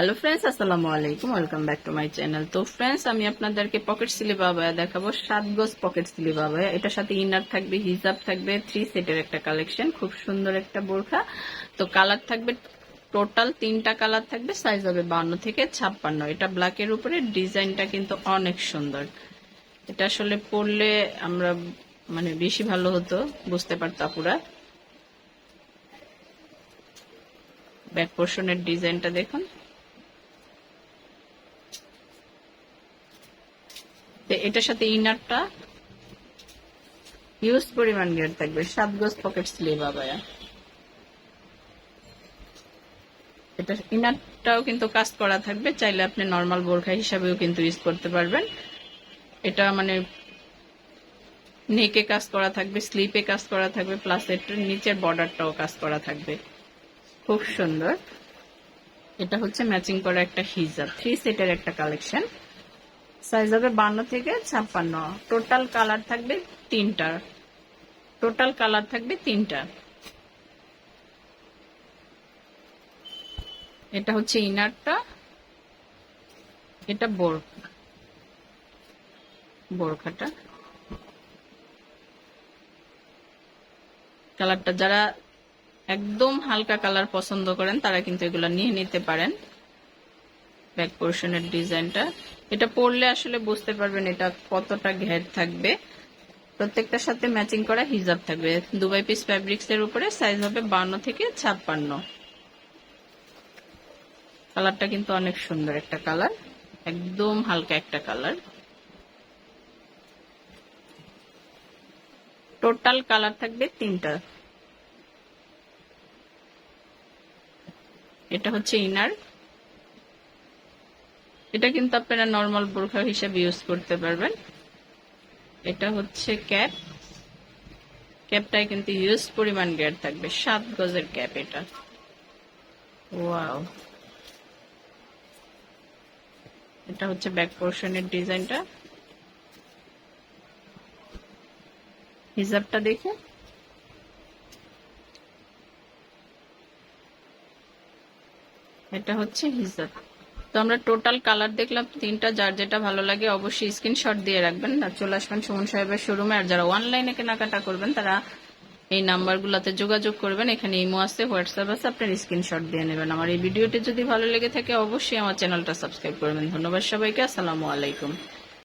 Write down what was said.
Hello friends আসসালামু আলাইকুম welcome back to my channel তো ফ্রেন্ডস আমি আপনাদেরকে পকেট স্লিভ আবায়া দেখাবো, সাত গজ পকেট স্লিভ আবায়া এটার সাথে ইনার থাকবে হিজাব থাকবে থ্রি সেটের একটা কালেকশন খুব সুন্দর একটা বোরখা। তো কালার থাকবে টোটাল তিনটা কালার থাকবে সাইজ হবে বান্ন থেকে ছাপ্পান্ন। এটা ব্ল্যাকের উপরে ডিজাইনটা কিন্তু অনেক সুন্দর। এটা আসলে পরলে আমরা মানে বেশি ভালো হতো, বুঝতে পারতো আপুরা। ব্যাক পোর্শনের ডিজাইনটা দেখুন। এটার সাথে ইনারটা ইউজ পরিমাণ গেট থাকবে। সাত গজ পকেট স্লিভ আবায়া এটা ইনারটাও কিন্তু কাজ করা থাকবে। চাইলে আপনি নর্মাল বোরখা হিসাবেও কিন্তু ইউজ করতে পারবেন। এটা মানে নেকে কাজ করা থাকবে স্লিপে কাজ করা থাকবে প্লাস এটার নিচের বর্ডারটাও কাজ করা থাকবে। খুব সুন্দর। এটা হচ্ছে ম্যাচিং করা একটা হিজাব থ্রি সেটের একটা কালেকশন সাইজ হবে বান্ন থেকে ছাপ্পান্ন। টোটাল কালার থাকবে তিনটা। টোটাল কালার থাকবে তিনটা। এটা হচ্ছে ইনারটা এটা বোর বোরখাটা। কালারটা যারা একদম হালকা কালার পছন্দ করেন, তারা কিন্তু এগুলো নিয়ে নিতে পারেন। ব্যাক পোর্শনের ডিজাইনটা এটা পরলে আসলে বুঝতে পারবেন এটা কতটা ঘের থাকবে। প্রত্যেকটার সাথে ম্যাচিং করা হিজাব থাকবে। দুবাই পিস ফ্যাব্রিক্স এর উপরে সাইজ হবে বান্ন থেকে ছাপ্পান্ন। কালারটা কিন্তু অনেক সুন্দর একটা কালার একদম হালকা একটা কালার টোটাল কালার থাকবে তিনটা। এটা হচ্ছে ইনার এটা কিন্তু আপনারা নর্মাল বোরখা হিসেবে ইউজ করতে পারবেন। এটা হচ্ছে ক্যাপ ক্যাপটায় কিন্তু ইউজ পরিমাণ গ্যার থাকবে। সাত গজের ক্যাপ এটা। ওয়াও এটা হচ্ছে ব্যাক পোর্শনের ডিজাইনটা হিজাবটা দেখে। এটা হচ্ছে হিজাব তো আমরা টোটাল কালার দেখলাম তিনটা, যার যেটা ভালো লাগে অবশ্যই স্ক্রিনশট দিয়ে রাখবেন। আর চলে আসবেন সুমন সাহেবের শোরুমে আর যারা অনলাইনে কেনাকাটা করবেন, তারা এই নাম্বারগুলোতে যোগাযোগ করবেন। এখানে ইমো আছে, হোয়াটসঅ্যাপ আছে, আপনার স্ক্রিনশট দিয়ে নেবেন। আমার এই ভিডিওটি যদি ভালো লেগে থাকে, অবশ্যই আমার চ্যানেলটা সাবস্ক্রাইব করবেন। ধন্যবাদ সবাইকে, আসসালামু আলাইকুম।